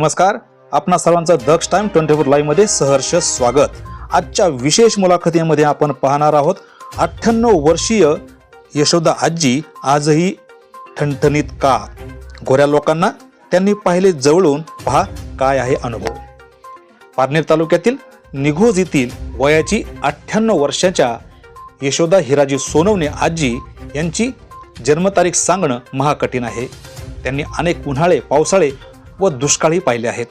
नमस्कार. आपणा सर्वांचं दक्ष टाइम ट्वेंटी फोर लाईव्हमध्ये सहर्ष स्वागत. आजच्या विशेष मुलाखतीमध्ये आपण पाहणार आहोत अठ्ठ्याण्णव वर्षीय यशोदा आजी आजही ठणठणीत का? गोऱ्या लोकांना त्यांनी पाहिले जवळून पहा काय आहे अनुभव. पारनेर तालुक्यातील निघोज येथील वयाची अठ्ठ्याण्णव वर्षाच्या यशोदा हिराजी सोनवणे आजी यांची जन्मतारीख सांगणं महाकठीण आहे. त्यांनी अनेक उन्हाळे पावसाळे व दुष्काळी पाहिले आहेत.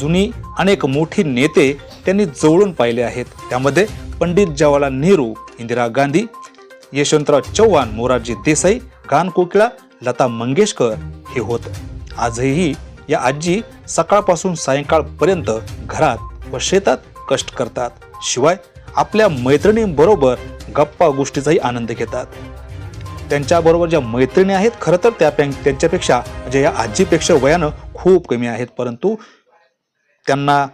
जुनी अनेक मोठी नेते त्यांनी जवळून पाहिले आहेत. त्यामध्ये पंडित जवाहरलाल नेहरू इंदिरा गांधी यशवंतराव चव्हाण मोरारजी देसाई गान कोकिळा लता मंगेशकर हे होत. आजही या आजी सकाळपासून सायंकाळपर्यंत घरात व शेतात कष्ट करतात. शिवाय आपल्या मैत्रिणींबरोबर गप्पा गोष्टीचाही आनंद घेतात. त्यांच्याबरोबर ज्या मैत्रिणी आहेत खरं तर त्या त्यांच्यापेक्षा म्हणजे या आजीपेक्षा वयानं खूप कमी आहेत. परंतु त्यांना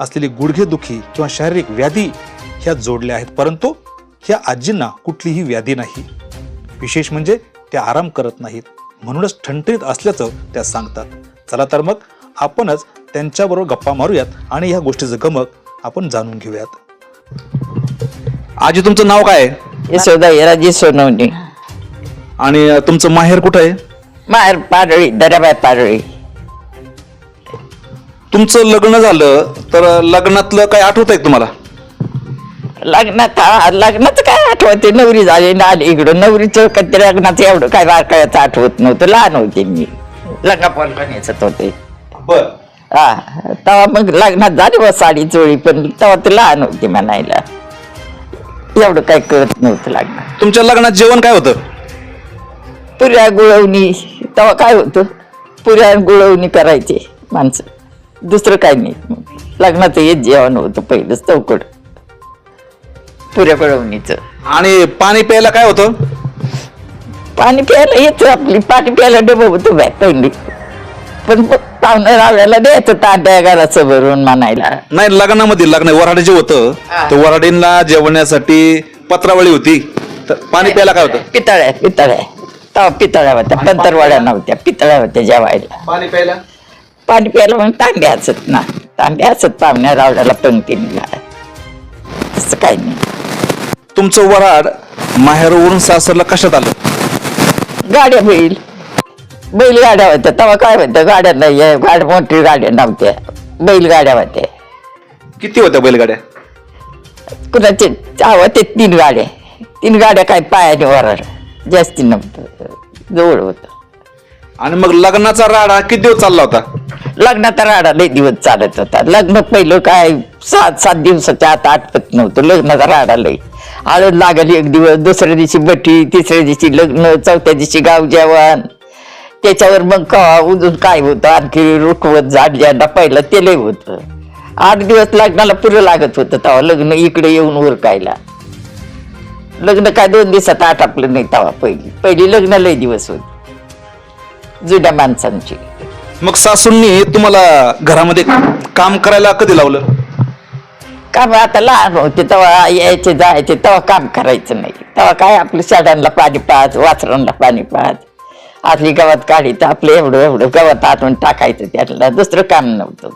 असलेली गुडघेदुखी किंवा शारीरिक व्याधी ह्या जोडल्या आहेत. परंतु ह्या आजींना कुठलीही व्याधी नाही. विशेष म्हणजे त्या आराम करत नाहीत. म्हणूनच ठणठणीत असल्याचं त्या सांगतात. चला तर मग आपणच त्यांच्याबरोबर गप्पा मारूयात आणि ह्या गोष्टीचं गमक आपण जाणून घेऊयात. आजी तुमचं नाव काय आहे? यशोदा सोनवणे. आणि तुमचं माहेर कुठं आहे? मार पारळी दर्याबाई पारळी तुमचं लग्न झालं तर लग्नातलं काय आठवत आहे तुम्हाला? लग्नात लग्नाचं काय आठवते? नवरी झाली ना आली इकडं. नवरीचं कधी लग्नाचं एवढं काय बारकाळ्याचं आठवत नव्हतं. लहान होते मी. लग्नापण याचत होते. बर. हा तेव्हा मग लग्नात झाली बा साडी चोळी पण तेव्हा ते लहान होती म्हणायला. एवढं काय कळत नव्हतं लग्नात. तुमच्या लग्नात जेवण काय होतं? पुऱ्या गुळवणी तेव्हा काय होतं? पुऱ्या गुळवणी करायचे माणसं. दुसरं काय नाही. लग्नाचं हेच जेवण होतं पहिलंच चौकड पुऱ्या गुळवणीचं. आणि पाणी प्यायला काय होतं? पाणी प्यायला येतं आपली पाणी प्यायला डबं होतं बाय पहिली पण पाहुणं रावल्याला द्यायचं तांड्या घराचं भरून म्हणायला. नाही लग्नामध्ये लग्न वराडे जे होतं हा. ते वराडींना जेवण्यासाठी पत्रावळी होती. तर पाणी प्यायला काय होतं? पितळ्या पितळ्या. तेव्हा पितळ्या होत्या पंतरवाड्या नव्हत्या पितळ्या होत्या जेवायला. पाणी प्यायला? पाणी प्यायला मग तांबे असत ना तांबे असत पाहुण्या रावल्याला पंक्तीला तसं काही नाही. तुमचं वराड माहेरवरून सासरला कशात आलं? गाड्या बैल. बैलगाड्या होत्या तेव्हा काय होतं गाड्या नाही गाड्या मोठी गाड्या नव्हत्या. बैलगाड्या होत्या. किती होत्या बैलगाड्या? कुणाचे चाव ते तीन गाड्या. तीन गाड्या काय पायाने वराड. जास्ती नव्हतं. जवळ होतं. आणि मग लग्नाचा राडा किती दिवस चालला होता? लग्नाचा राडा लय दिवस चालत होता. लग्न पहिलं काय सात सात दिवसाच्या आत आटपत नव्हतं. लग्नाचा राडा लय. हळद लागली एक दिवस दुसऱ्या दिवशी बटी तिसऱ्या दिवशी लग्न चौथ्या दिवशी गाव जेवण. त्याच्यावर मग कवा उजून काय होतं? आणखी रुखवत झाडल्यांना पहिलं ते लय होतं. आठ दिवस लग्नाला पुरं लागत होतं तेव्हा लग्न इकडे येऊन उरकायला. लग्न काय दोन दिवसात आटापलं नाही तेव्हा पहिली. पहिली लग्न लय दिवस होती. जुन्या माणसांची. मग सासूंनी तुम्हाला घरामध्ये काम करायला कधी लावलं? काम आता लहान होते तेव्हा यायचे जायचे तेव्हा काम करायचं नाही. तेव्हा काय आपलं शेडांना पाणी पाच वासरांना पाणी पाच आतली गवत काढी तर आपलं एवढं एवढं गवत आतून टाकायचं त्यातलं. दुसरं काम नव्हतं.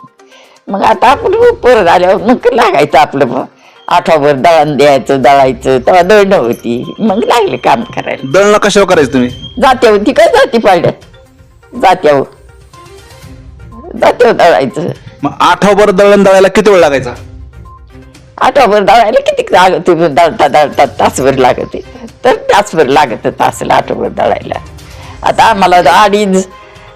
मग आता आपण पोरं झाल्यावर मग लागायचं आपलं. आठवभर दळण द्यायचं दळायचं तेव्हा दळणं होती. मग लागले काम करायला. दळणं कशावर करायचं तुम्ही? जाते होती काय जाती पाड्यात जात्यावर. जात्यावर दळायचं. मग आठवभर दळण दळायला किती वेळ लागायचा? आठवभर दळायला किती लागत? होते दळता दळता तासभर लागते. तर तासभर लागत तासला आठवभर दळायला. आता आम्हाला अडीच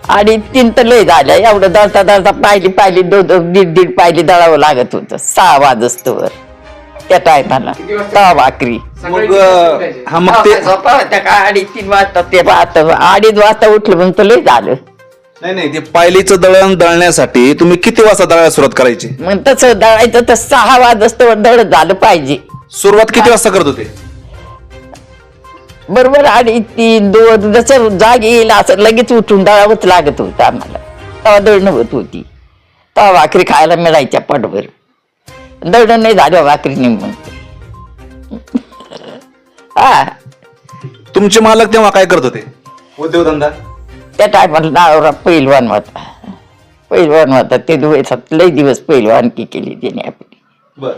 अडीच तीन तर लय झाल्या. एवढं दळता दळता पाहिली पाहिली दोन दोन दीड दीड पाहिली दळावं लागत होतं. सहा वाजस्तवर. त्या टायमाला तवा भाकरी. मग हा मग ते झोपा होत्या का अडीच तीन वाजता? ते वाजता अडीच वाजता उठलं मग तर लय झालं. नाही नाही ते पायलीचं दळण दळण्यासाठी तुम्ही किती वाजता दळायला सुरुवात करायची? मग तसं दळायचं तर सहा वाजस्तवर दळ झालं पाहिजे. सुरुवात किती वाजता करत होते? बरोबर आणि तीन दोन जसं जाग येईल असं लगेच उठून दळावंच लागत होतं आम्हाला. तेव्हा दळणं होत होती. तेव्हा भाकरी खायला मिळायच्या पटभर. दळणं नाही झालं भाकरी निघून. हा. तुमचे मालक तेव्हा काय करत होते? उद्योगधंदा त्या टायमाला नावावर पहिलवान होता. पहिलवान होता. ते दिवसात लई दिवस पहिलवानकी केली त्याने आपली. बर.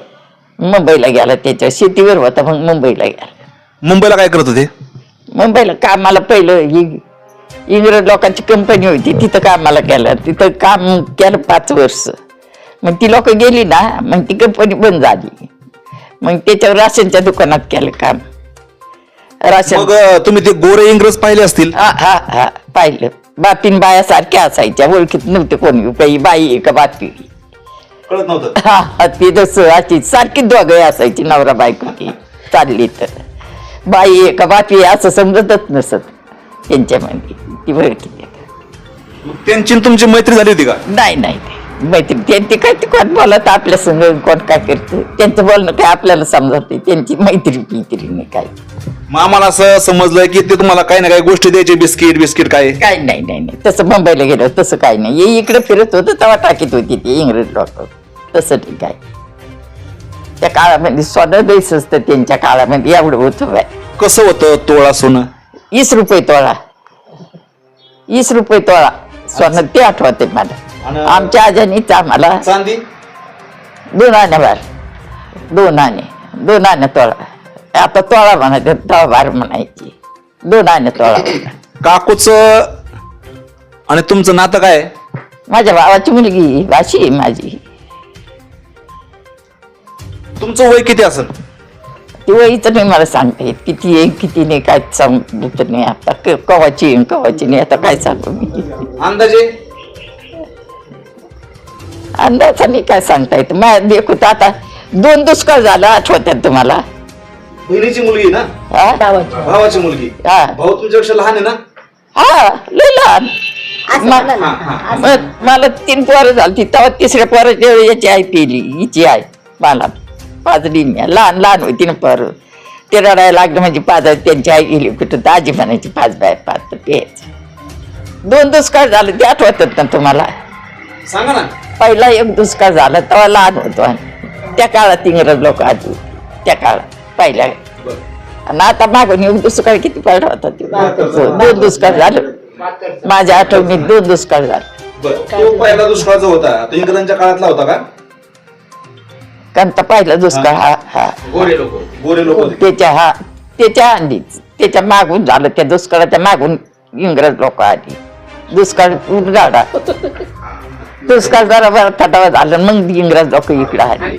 मुंबईला गेला त्याच्या शेतीवर होता मग मुंबईला गेला. मुंबईला काय करत होते? मुंबईला कामाला पहिलं इ- इंग्रज लोकांची कंपनी होती तिथं कामाला केलं तिथं काम केलं पाच वर्ष. मग ती लोक गेली ना मग ती कंपनी बंद झाली. मग त्याच्यावर राशनच्या दुकानात केलं काम. राशन मग अं, तुम्ही ते गोरे इंग्रज पाहिले असतील? हा हा हा पाहिलं. बापीन बाया सारख्या असायच्या ओळखीत नव्हते कोणी. बाई बाई आहे का बापी? कळत नव्हतं. हा हा, ती जसं अशी सारखी दोघे असायची नवरा बायको ती चालली तर. बाई आहे का बापी आहे असं समजतच नसत त्यांच्यामध्ये ती ओळखी मग त्यांची आणि तुमची मैत्री झाली होती का? नाही नाही नाही. मैत्री त्यांची काय ते कोण बोलत आपल्या संग कोण काय करते? त्यांचं बोलणं काय आपल्याला समजत त्यांची मैत्री पित्री नाही काय? मग आम्हाला असं समजलं की ते तुम्हाला काही ना काही गोष्टी द्यायचे बिस्किट बिस्किट काय? काय नाही नाही नाही. तसं मुंबईला गेलं तसं काय नाही. हे इकडे फिरत होतं तेव्हा टाकीत होती ती इंग्रज लोक. तसं ठीक आहे त्या काळामध्ये सोनं द्यायचं असतं त्यांच्या काळामध्ये एवढं होतं बाय कसं होतं तोळा सोनं? वीस रुपये तोळा. वीस रुपये तोळा. सोनं ते आठवते मला. आणि- आमच्या आजानीच आम्हाला चांदी? दोन आणे बार दोन आणे दोन आणे तोळा. आता तोळा म्हणायचे तवा बार म्हणायची. दोन आणे तोळा. काकूच आणि तुमचं नातं काय? आहे? माझ्या भावाची मुलगी वाशी आहे माझी. तुमचं वय किती असेल? ती वहीचं नाही मला सांगता येत. किती आहे किती नाही काय सांगत नाही. आता क- कवाची आहे कवाची नाही. आता काय सांगू मी? अंदाजे? अंदाजाने काय सांगता येत? माझ्या देखूत आता? दोन दुष्काळ झाला आठवत्यात तुम्हाला. बहिणीची मुलगी ना? हा? भावाची. मुलगी. हा. भाऊ तुमच्यापेक्षा लहान आहे ना? हा लय लहान. म- हा, हा. म- मला तीन पोरं झाली तेव्हा तिसऱ्या पोराच्या वेळी याची आई पिली हिची आई. मला पाच लिहिण्या लहान लहान होती ना पोरं. ते रडायला लागलं म्हणजे पाच त्यांची आई गेली. कुठं दाजी म्हणायची पाच बाय पाच तर दोन दुष्काळ झालं ते आठवतात ना तुम्हाला. सांगा ना. पहिला एक दुष्काळ झाला तेव्हा लहान होतो आम्ही. त्या काळात इंग्रज लोक आधी त्या काळात पहिल्या. आणि आता मागून एक दुष्काळ किती पडला होता ते? दोन दुष्काळ झालं. माझ्या आठवणीत दोन दुष्काळ झालं. बरं. तो पहिला दुष्काळ जो होता तो इंग्रजांच्या काळातला होता का? कोणता पहिला दुष्काळ हा. हा गोरे लोक गोरे लोक होते. त्याच्या हा. त्याच्या आधीच. त्याच्या मागून झालं त्या दुष्काळाच्या मागून इंग्रज लोक आली दुष्काळ उलगाडा दुष्काळ जरा बरा थटावा झालं मग इंग्रज लोक इकडे आली.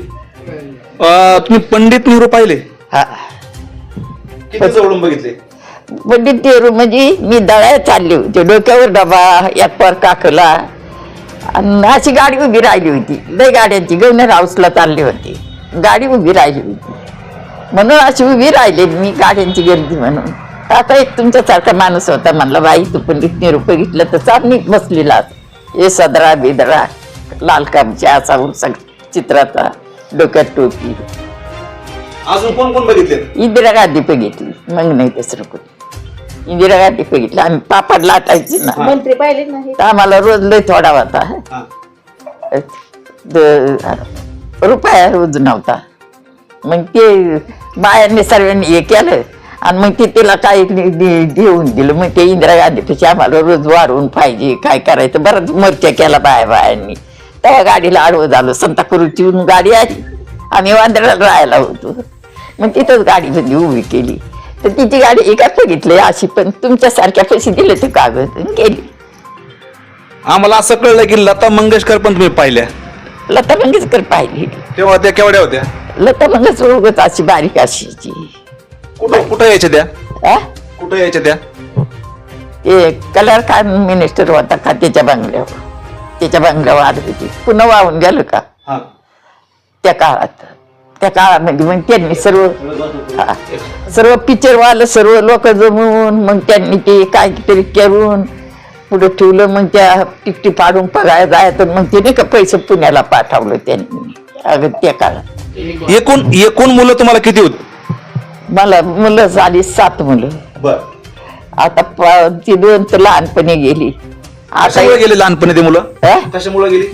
अं, तुम्ही पंडित नेहरू पाहिले? हा. किती जवळून बघितले? पंडित नेहरू म्हणजे मी दळायला चालले होते. डोक्यावर डबा एक पर काकला. आणि अशी गाडी उभी राहिली होती. लय गाड्यांची गव्हर्नर हाऊसला चालली होती. गाडी उभी राहिली होती. म्हणून अशी उभी राहिली मी गाड्यांची गर्दी म्हणून. आता एक तुमच्यासारखा माणूस होता म्हणला बाई तू पंडित नेहरू बघितलं तर चांगली बसलेला हे सदरा बिदरा लाल कामच्या असा उलसा चित्राचा डोक्यात टोपी. अजून कोण कोण बघितले? इंदिरा गांधी बघितली मग नाही दुसरं कोणी. इंदिरा गांधी बघितली आम्ही पापड लाटायची ना. मंत्री पाहिले नाही तर आम्हाला रोज लय थोडा होता. द- रुपया रोज नव्हता. मग ते बायांनी सर्वांनी हे केलं. आणि मग ते तिला काही देऊन दिलं. मग ते इंदिरा गांधी आम्हाला रोज वाढवून पाहिजे काय करायचं? बरंच मोर्चा केला बाया बायांनी. तेव्हा गाडीला आडवं झालं. संताकुरूची गाडी आली. आम्ही वांद्र्याला राहायला होतो. मग तिथंच गाडी बंदी उभी केली. तर तिची गाडी एका बघितली अशी पण तुमच्यासारख्या पैसे दिले ते कागद आणि गेली. आम्हाला असं कळलं की लता मंगेशकर पण तुम्ही पाहिल्या. लता मंगेशकर पाहिली. तेव्हा त्या केवढ्या होत्या? लता मंगेशकर उगत अशी बारीक अशीची कुठं कुठं यायच्या त्या? हा? कुठं यायच्या त्या? ते कलर खान मिनिस्टर होता का? त्याच्या बंगल्यावर. त्याच्या बंगल्यावर आली होती. पुन्हा वाहून गेलं का? हा. त्या काळात. त्या काळामध्ये मग त्यांनी सर्व हा, सर्व पिक्चरवालं सर्व लोक जमून मग त्यांनी ते काहीतरी करून पुढे ठेवलं. मग त्या टिकटी पाडून पगार जायचं. मग ते नाही का पैसे पुण्याला पाठवलं त्यांनी. अगं त्या काळात. एकूण एकूण मुलं तुम्हाला किती होती? मला मुलं झाली सात मुलं. बर. आता प- ती दोन तर लहानपणी गेली. आता कशामुळे गेले लहानपणी ते मुलं? कशामुळे गेली?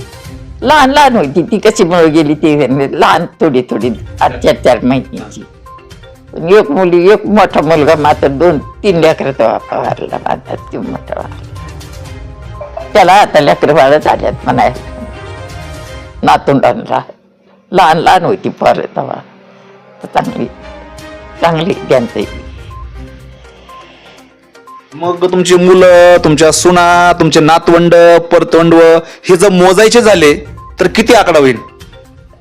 लहान लहान होती ती. कशी मुळे गेली ती? लहान थोडी थोडी आठ चार चार महिन्याची पण एक मुली एक मोठा मुलगा मात्र दोन तीन लेकर तो वारला. माझा ती मोठा वारला. त्याला आता लेकर बाळ झाल्यात म्हणाय नातुंडांना. लहान लहान होती फार तेव्हा. तर चांगली. चांगली त्यांचं. मग तुमची मुलं तुमच्या सुना तुमचे नातवंड परतवंड हे जर मोजायचे झाले तर किती आकडा होईल?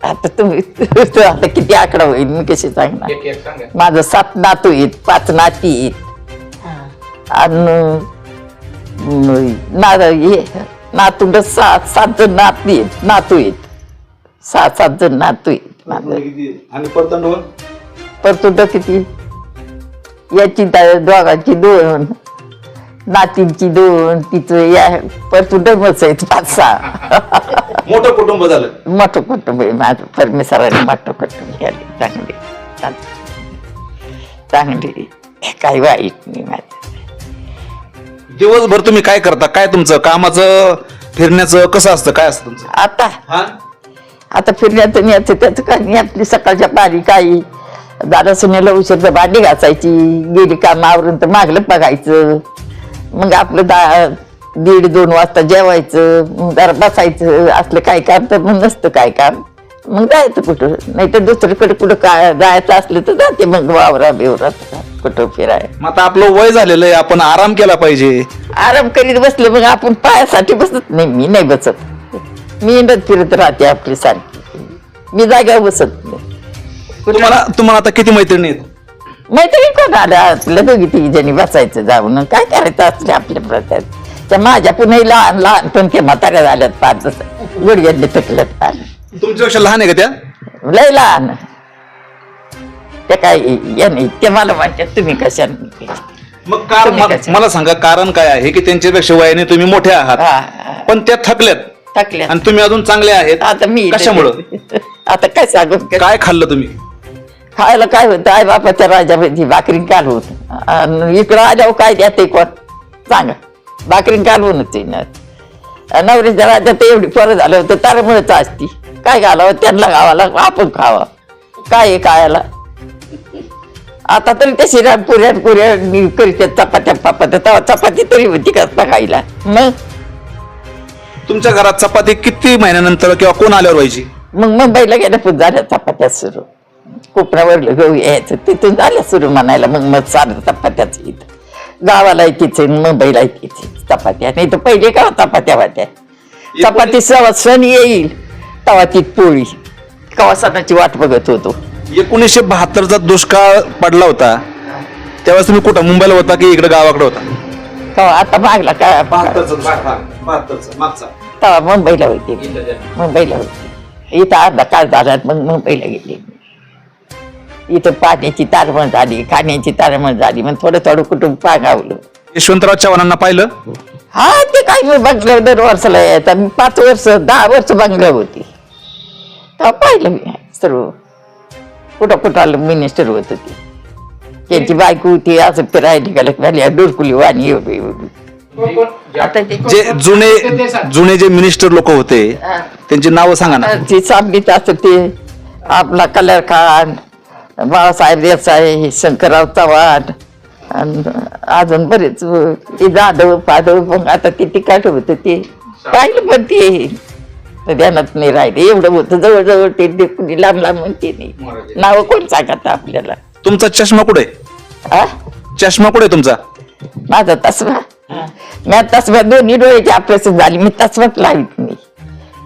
आता तुम्ही आता किती आकडा होईल? मी कशी सांगणार? माझं सात नातू आहेत पाच नाती आहेत. आणि ना हे नातूंड सात सात जण नाती आहेत नातू आहेत. सात सात जण नातू आहेत माझं. आणि परतंड परतुंड किती? याची दोघांची दोन. नातींची दोन. तिचं या परतुंड मच आहेत पाच सहा मोठं कुटुंब झालं. मोठं कुटुंब आहे माझं. परमेश्वराने मोठं कुटुंब केलं. चांगली. चांगली. काही वाईट नाही माझं. दिवसभर तुम्ही काय करता? काय तुमचं? कामाचं फिरण्याचं कसं असतं? काय असतं तुमचं? आता. हा? आता फिरण्याचं याचं त्याचं काय? नाही आपली सकाळच्या पारी काही दादा सुनेला उशीरचं भांडी घासायची गेली काम आवरून तर मागलं बघायचं. मग आपलं दा दीड दोन वाजता जेवायचं मग जरा बसायचं असलं काय काम तर मग नसतं काय काम. मग जायचं कुठं? नाही तर दुसरीकडे कुठं काय जायचं असलं तर जाते मग वावरा बिवरात कुठं फिराय मग आता आपलं वय झालेलं आहे आपण आराम केला पाहिजे. आराम करीत बसलं मग आपण पायासाठी बसत नाही मी नाही बसत. मी इंडत फिरत राहते आपली सारखी. मी जाग्यावर बसत नाही. तुम्हाला तुम्हाला आता किती मैत्रिणी आहेत? मैत्रिणी कोण आल्या आपल्या दोघी तिघी जणी बसायचं जाऊन. काय करायचं असले आपल्या प्रत्यात त्या माझ्या पुन्हा लहान लहान पण ते म्हाताऱ्या झाल्यात पाच गुडघ्यातले टकल्यात तुमच्यापेक्षा लहान आहे का त्या? लय लहान. ते काय या नाही ते मला म्हणतात तुम्ही कशा मग कार तुम्ही म- कसे? मला सांगा कारण काय आहे की त्यांच्यापेक्षा वयाने तुम्ही मोठे आहात? पण त्या थकल्यात. टाकल्या आणि तुम्ही अजून चांगले आहेत. आता मी कशामुळं? आता काय सांगू? काय खाल्लं तुम्ही? खायला काय होतं आई बापाच्या राजामध्ये भाकरी कालवून आणि इकडं आल्यावर काय द्या ते कोण सांगा भाकरी कालवूनच येणार नवरीच्या राज्यात एवढी फरक झालं होतं तारमुळेच असती काय घालावं त्यांना गावाला आपण खावा काय आहे खायला आता तरी त्या शिरा पुऱ्या पुऱ्या करीत चपात्या पापात्या तेव्हा चपाती तरी होती का खायला मग तुमच्या घरात चपाती किती महिन्यानंतर किंवा कोण आल्यावर व्हायची मग मुंबईला गेल्या पण झाल्या चपात्या सुरू कोपऱ्यावर गहू यायचं. तिथून झाल्या सुरू म्हणायला मग मग सारं चपात्याच इथं. गावाला एकीच मुंबईला एकीच चपात्या नाही तर पहिले का चपात्या होत्या चपाती सवा सण येईल तवा ती पोळी. कवा सणाची वाट बघत होतो. एकोणीसशे बहात्तरचा दुष्काळ पडला होता. त्यावेळेस तुम्ही कुठं मुंबईला होता की इकडे गावाकडे होता? कवा आता मागला काय तवा मुंबईला होती. मुंबईला होती. इथं अर्धा काळ झाला मग मुंबईला गेली. इथं पाण्याची तारमण झाली खाण्याची तारमण झाली मग थोडं थोडं कुटुंब पागावलं. यशवंतराव चव्हाणांना पाहिलं? हा ते काय मी बंगल्यावर दर वर्षाला यायचा मी पाच वर्ष दहा वर्ष बंगल्या होती. तेव्हा पाहिलं मी सर्व. कुठं कुठं आलं मिनिस्टर होत ती त्यांची बायको होती असं फिरायला गेलं खाली डोरकुली वाणी एवढी एवढी. आता ते जे जुने जुने जे मिनिस्टर लोक होते त्यांची नावं सांगा ना. ती सामनीत असं ते आपला कलर खान बाळासाहेब देसाई शंकरराव चव्हाण आणि अजून बरेच ते जाधव पाधव मग आता ते तिकाट होतं. ते पाहिलं पण ते? ध्यानात नाही राहिले. एवढं होतं जवळजवळ ते ते कुणी लांब लांब म्हणते नाही नाव कोण सांगत आपल्याला? तुमचा चष्मा कुठे? आ? चष्मा कुठे तुमचा? माझा तसमा मी तसमा दोन्ही डोळ्याची ऑपरेशन झाली. मी तसमाच लावित नाही.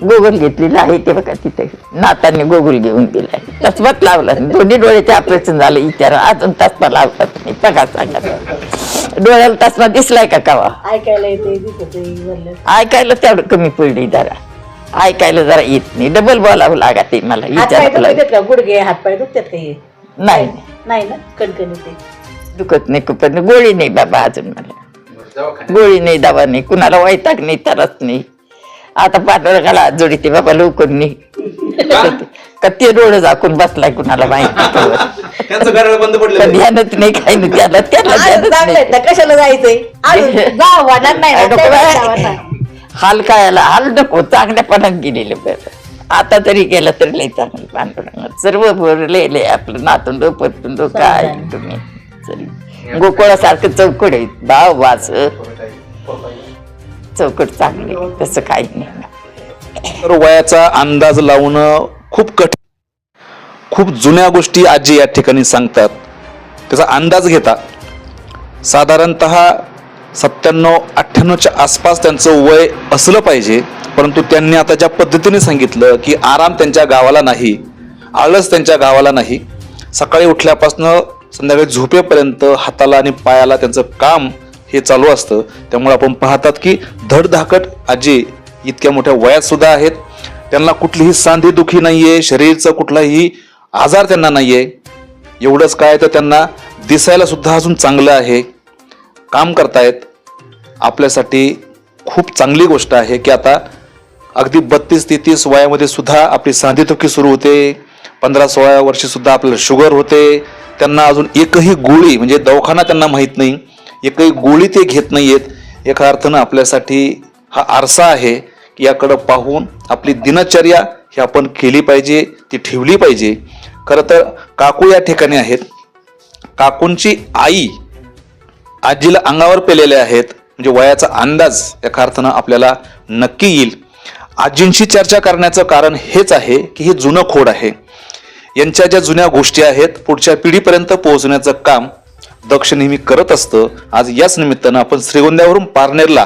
गोगल घेतलेला आहे ते बघा तिथे. नाताने गोगल घेऊन दिलाय. तसमाच लावला. दोन्ही डोळ्याचे ऑपरेशन झालं इतर अजून तसमा लावतात नाही बघा सांगा. डोळ्याला तसमा दिसलाय का कवा? ऐकायला येते दिसत वरलं ऐकायला तेवढं कमी पडली जरा. ऐकायला जरा येत नाही. डबल बोलावं लागत मला. हातपाय विचारावं लागत. दुखतात का गुडघे हातपाय दुखतात का हे? नाही. नाही ना? कणकणी ते. दुखत नाही पण गोळी नाही बाबा अजून मला. गोळी नाही दवा नाही. कुणाला वैताग नाही तरच नाही. आता पाठवलं घाला जोडीते बाबा लवकर नाही का? ते डोळं झाकून बसलाय कुणाला माहिती त्यांचं घर बंद का ध्यानच नाही काही नाही त्याला त्याला आज ध्यानच चांगलं नाही. आहे ना, कशाला जायचंय? जा नाही ना. हाल काय आला हाल नको चांगल्यापणात गेलेले बरं. आता तरी गेलं तरी लय चांगलं पांडुरंग. सर्व भरलेले आपलं नातुंड परतुंड काय. तुम्ही. चल. गोकुळासारखं चौकड आहेत. भाव वास. चौकट चांगली. तसं काही नाही. तर वयाचा अंदाज लावणं खूप कठीण. खूप जुन्या गोष्टी आजी या ठिकाणी सांगतात. त्याचा अंदाज घेता. साधारणत सत्त्याण्णव अठ्ठ्याण्णवच्या आसपास त्यांचं वय असलं पाहिजे. परंतु त्यांनी आता ज्या पद्धतीने सांगितलं की आराम त्यांच्या गावाला नाही आळस त्यांच्या गावाला नाही. सकाळी उठल्यापासनं संध्याकाळी झोपेपर्यंत हाताला आणि पायाला त्यांचं काम हे चालू असतं. त्यामुळे आपण पाहतात की धडधाकट आजी इतक्या मोठ्या वयात सुद्धा आहेत. त्यांना कुठलीही सांधी दुखी नाहीये शरीरचं कुठलाही आजार त्यांना नाहीये. एवढंच काय तर त्यांना दिसायला सुद्धा अजून चांगलं आहे. काम करतायत. आपल्यासाठी खूप चांगली गोष्ट आहे की आता अगदी बत्तीस तेहतीस वयामध्ये सुद्धा आपली सांधेदुखी सुरू होते. पंधरा सोळा वर्षी सुद्धा आपल्याला शुगर होते. त्यांना अजून एकही गोळी म्हणजे दवाखाना त्यांना माहीत नाही. एकही गोळी ते घेत नाहीयेत. एका अर्थानं आपल्यासाठी हा आरसा आहे की याकडं पाहून आपली दिनचर्या ही आपण केली पाहिजे ती ठेवली पाहिजे. खरं तर काकू या ठिकाणी आहेत. काकूंची आई आजीला अंगावर पेलेले आहेत. म्हणजे वयाचा अंदाज एका अर्थानं आपल्याला नक्की येईल. आजींशी चर्चा करण्याचं कारण हेच आहे की हे जुनं खोड आहे. यांच्या ज्या जुन्या गोष्टी आहेत पुढच्या पिढीपर्यंत पोहोचण्याचं काम दक्ष नेहमी करत असतं. आज याच निमित्तानं आपण श्रीगोंद्यावरून पारनेरला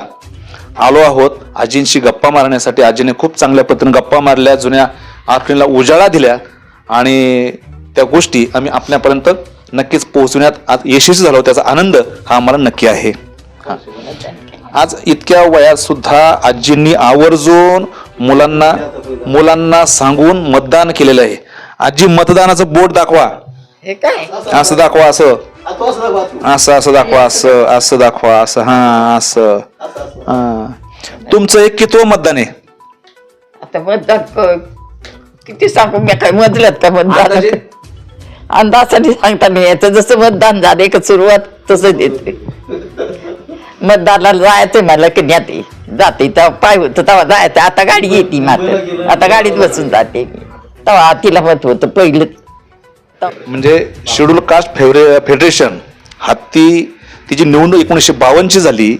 आलो आहोत. आजींशी गप्पा मारण्यासाठी. आजीने खूप चांगल्या पद्धतीने गप्पा मारल्या जुन्या आठवणीला उजाळा दिल्या आणि त्या गोष्टी आम्ही आपल्यापर्यंत नक्कीच पोहोचवण्यात आज यशस्वी झालो. त्याचा आनंद हा आम्हाला नक्की आहे. आज इतक्या वयात सुद्धा आजींनी आवर्जून मुलांना मुलांना सांगून मतदान केलेलं आहे. आजी मतदानाचं बोट दाखवा. असं दाखवा असं. असं असं दाखवा असं असं दाखवा असं हा असं हा तुमचं एक कितवं मतदान आहे आता मतदान क- किती सांगू मी काय मधल्यात का मतदान अंदाजे? अंदाजाने सांगता नाही याचं जसं मतदान झाले का सुरुवात तसं देते मतदानाला जायचं मला कन्यात जाते तेव्हा पाय होतं तेव्हा जायचं आता गाडी येते मात्र आता गाडीत बसून जाते मी तेव्हा तिला मत होतं पहिलं म्हणजे शेड्यूल कास्ट फेवरे फेडरेशन हत्ती तिची निवडणूक एकोणीसशे बावन्नची झाली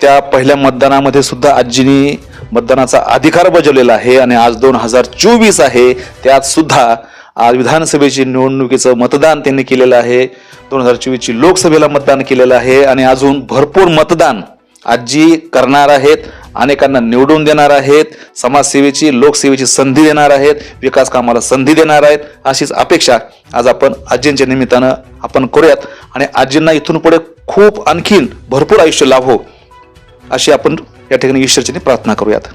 त्या पहिल्या मतदानामध्ये सुद्धा आजीनी मतदानाचा अधिकार बजावलेला आहे आणि आज दोन हजार चोवीस आहे त्यात सुद्धा आज विधानसभेची निवडणुकीचं मतदान त्यांनी केलेलं आहे. दोन हजार चोवीसची लोकसभेला मतदान केलेलं आहे आणि अजून भरपूर मतदान आजी करणार आहेत. अनेकांना निवडून देणार आहेत समाजसेवेची लोकसेवेची संधी देणार आहेत विकास कामाला संधी देणार आहेत अशीच अपेक्षा आज आपण आजींच्या निमित्तानं आपण करूयात. आणि आजींना इथून पुढे खूप आणखीन भरपूर आयुष्य लाभो अशी आपण या ठिकाणी ईश्वरचनी प्रार्थना करूयात.